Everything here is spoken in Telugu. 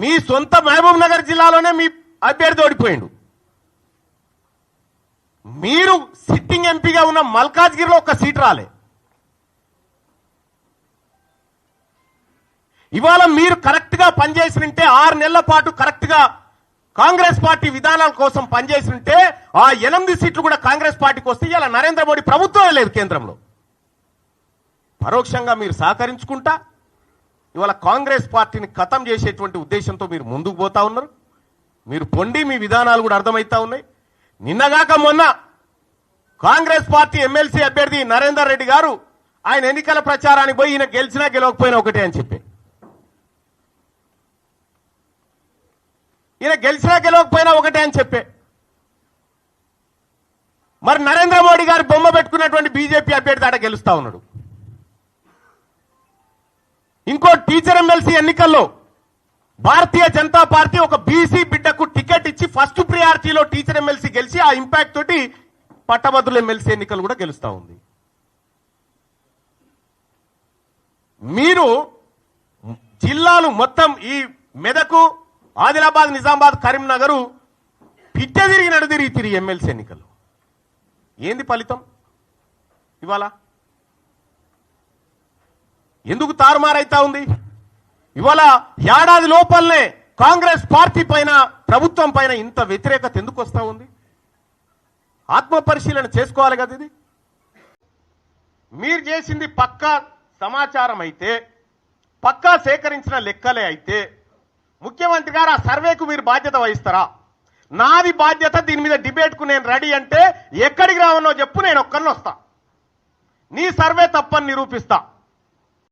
మీ సొంత మహబూబ్ నగర్ జిల్లాలోనే మీ అభ్యర్థి ఓడిపోయిండు. మీరు సిట్టింగ్ ఎంపీగా ఉన్న మల్కాజ్గిరిలో ఒక సీట్ రాలే. ఇవాళ మీరు కరెక్ట్గా పనిచేసి పనిచేసినంటే ఆరు నెలల పాటు కరెక్ట్గా కాంగ్రెస్ పార్టీ విధానాల కోసం పనిచేసినంటే ఆ ఎనిమిది సీట్లు కూడా కాంగ్రెస్ పార్టీకి వస్తే ఇలా నరేంద్ర మోడీ ప్రభుత్వమే లేదు కేంద్రంలో. పరోక్షంగా మీరు సహకరించుకుంటా ఇవాళ కాంగ్రెస్ పార్టీని ఖతం చేసేటువంటి ఉద్దేశంతో మీరు ముందుకు పోతా ఉన్నారు. మీరు పొండి మీ విధానాలు కూడా అర్థమవుతా ఉన్నాయి. నిన్నగాక మొన్న కాంగ్రెస్ పార్టీ ఎమ్మెల్సీ అభ్యర్థి నరేందర్ రెడ్డి గారు ఆయన ఎన్నికల ప్రచారానికి పోయి ఈయన గెలిచినా గెలవకపోయినా ఒకటే అని చెప్పి. ఈయన గెలిచినా గెలవకపోయినా ఒకటే అని చెప్పే. మరి నరేంద్ర మోడీ గారు బొమ్మ పెట్టుకున్నటువంటి బీజేపీ అభ్యర్థి ఆడ గెలుస్తా ఉన్నాడు. ఇంకో టీచర్ ఎమ్మెల్సీ ఎన్నికల్లో భారతీయ జనతా పార్టీ ఒక బీసీ బిడ్డకు టికెట్ ఇచ్చి ఫస్ట్ ప్రియారిటీలో టీచర్ ఎమ్మెల్సీ గెలిచి ఆ ఇంపాక్ట్ తోటి పట్టభద్రుల ఎమ్మెల్సీ ఎన్నికలు కూడా గెలుస్తా ఉంది. మీరు జిల్లాలు మొత్తం ఈ మెదకు ఆదిలాబాద్ నిజామాబాద్ కరీంనగర్ పిట్ట తిరిగి నడుదిరిగి తిరిగి ఎమ్మెల్సీ ఎన్నికలు. ఏంది ఫలితం? ఇవాళ ఎందుకు తారుమారైతా ఉంది? ఇవాళ ఏడాది లోపలనే కాంగ్రెస్ పార్టీ పైన ప్రభుత్వం పైన ఇంత వ్యతిరేకత ఎందుకు వస్తా ఉంది? ఆత్మ పరిశీలన చేసుకోవాలి కదా ఇది? మీరు చేసింది పక్కా సమాచారం అయితే పక్కా సేకరించిన లెక్కలే అయితే ముఖ్యమంత్రి గారు ఆ సర్వేకు మీరు బాధ్యత వహిస్తారా? నాది బాధ్యత దీని మీద డిబేట్కు నేను రెడీ అంటే ఎక్కడికి రావనో చెప్పు నేను ఒక్కరిని వస్తా. నీ సర్వే తప్పని నిరూపిస్తా.